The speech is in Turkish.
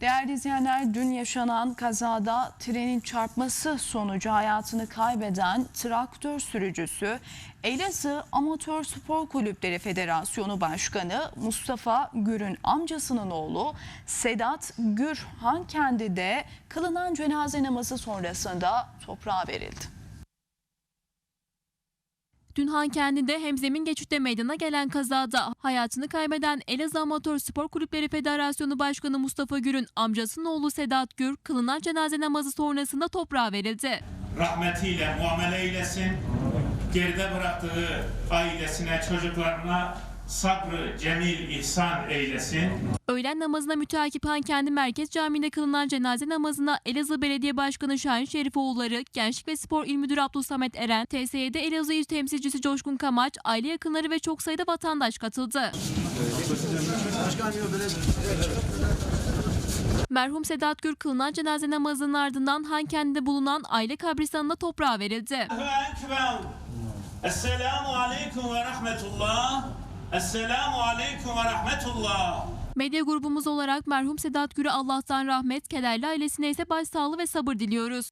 Değerli izleyenler dün yaşanan kazada trenin çarpması sonucu hayatını kaybeden traktör sürücüsü Elazığ Amatör Spor Kulüpleri Federasyonu Başkanı Mustafa Gür'ün amcasının oğlu Sedat Gür Hankendi'de kılınan cenaze namazı sonrasında toprağa verildi. Dün Hankendi'de hemzemin geçitte meydana gelen kazada hayatını kaybeden Elazığ Amatör Spor Kulüpleri Federasyonu Başkanı Mustafa Gür'ün amcasının oğlu Sedat Gür kılınan cenaze namazı sonrasında toprağa verildi. rahmetiyle muamele eylesin. Geride bıraktığı ailesine, çocuklarına sabrı, cemil, ihsan eylesin. Öğlen namazına müteakip Hankendi Merkez Camii'nde kılınan cenaze namazına Elazığ Belediye Başkanı Şahin Şerifoğulları, Gençlik ve Spor İl Müdürü Abdülsamet Eren, TSYD Elazığ İl Temsilcisi Coşkun Kamaç, aile yakınları ve çok sayıda vatandaş katıldı. Merhum Sedat Gür kılınan cenaze namazının ardından Hankendi'de bulunan aile kabristanına toprağa verildi. Esselamu Aleyküm ve Rahmetullah. Esselamu Aleyküm ve Rahmetullah. Medya grubumuz olarak merhum Sedat Gür'e Allah'tan rahmet, kederli ailesine ise başsağlığı ve sabır diliyoruz.